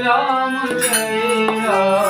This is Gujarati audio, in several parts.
Leyla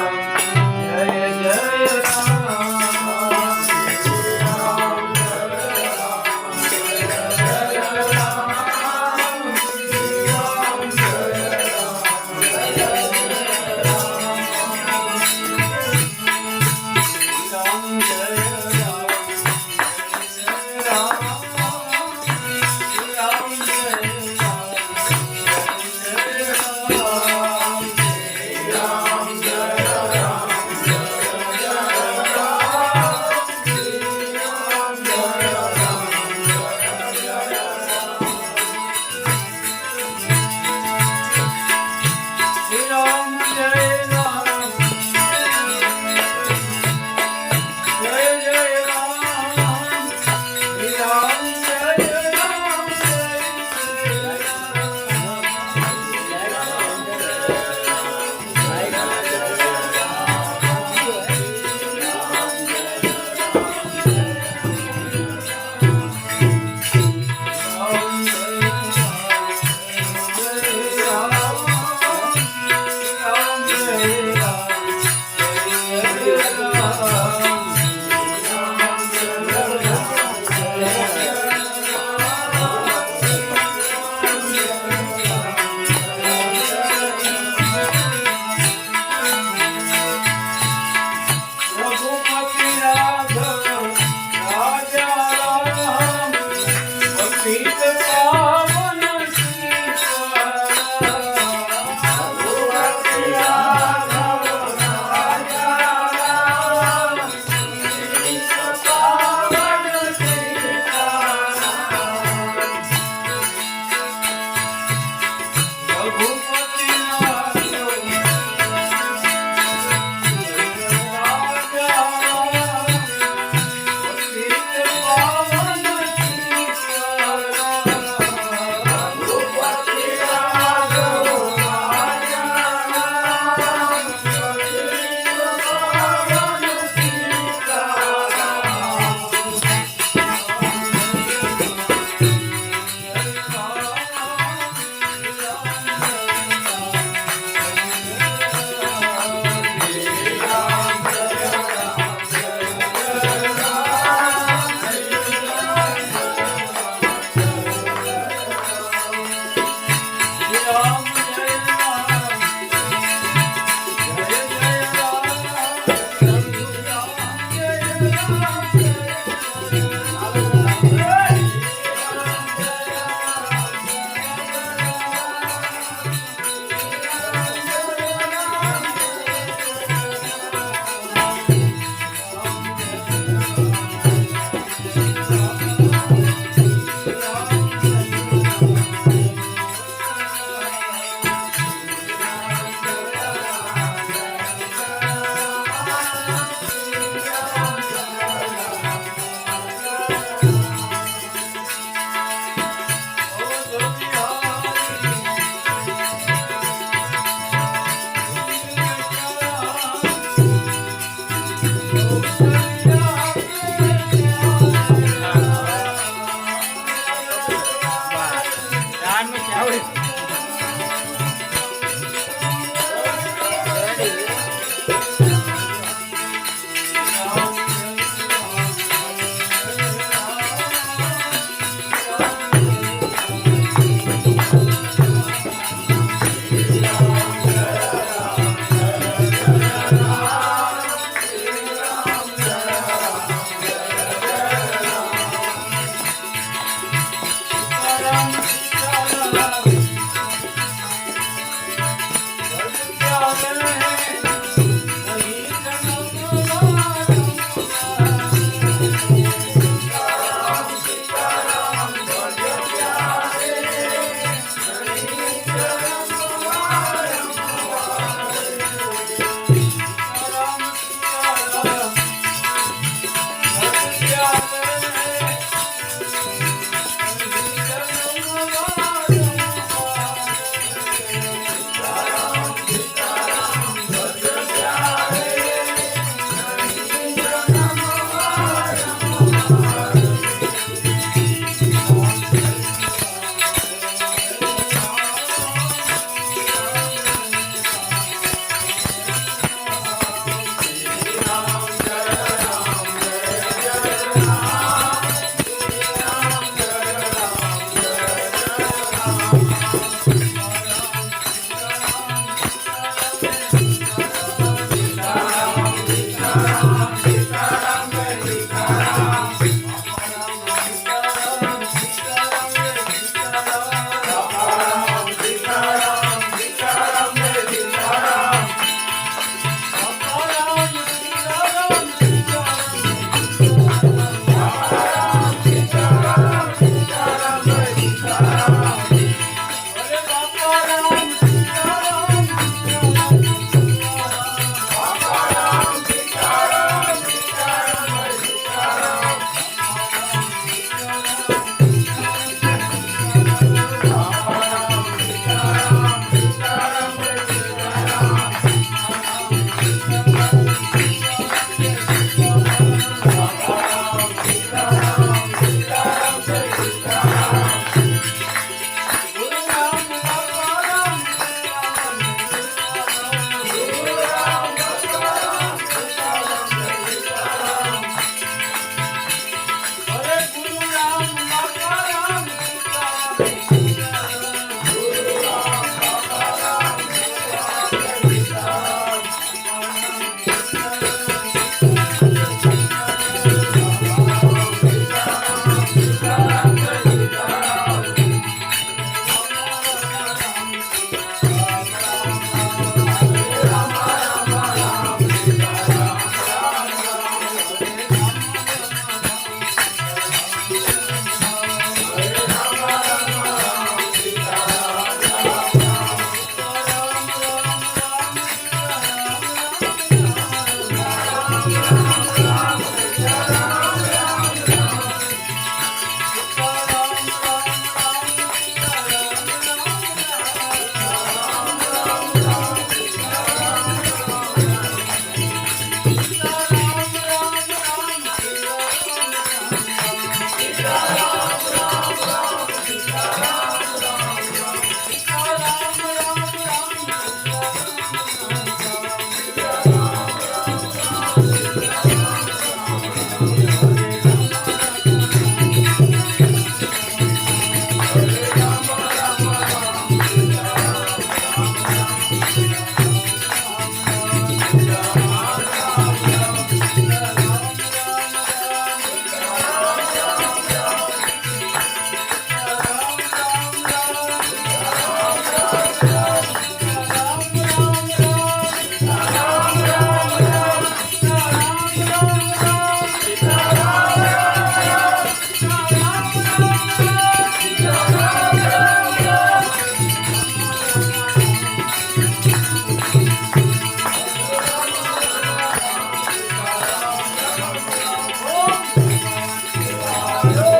Yeah.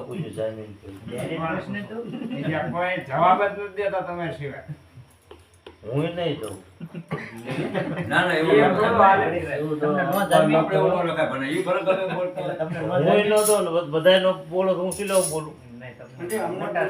પૂછ્યું જામીન? બીજા કોઈ જવાબ જ નથી દેતા તમે સિવાય હું નહીં દઉં ના ના એવું થોડું ના હાલે. એવું તો આપણે એવું ન લખાય પણ ઈ ભલે ગમે બોલતા હોય. હું ન દઉં બોલો હું બોલું મોટા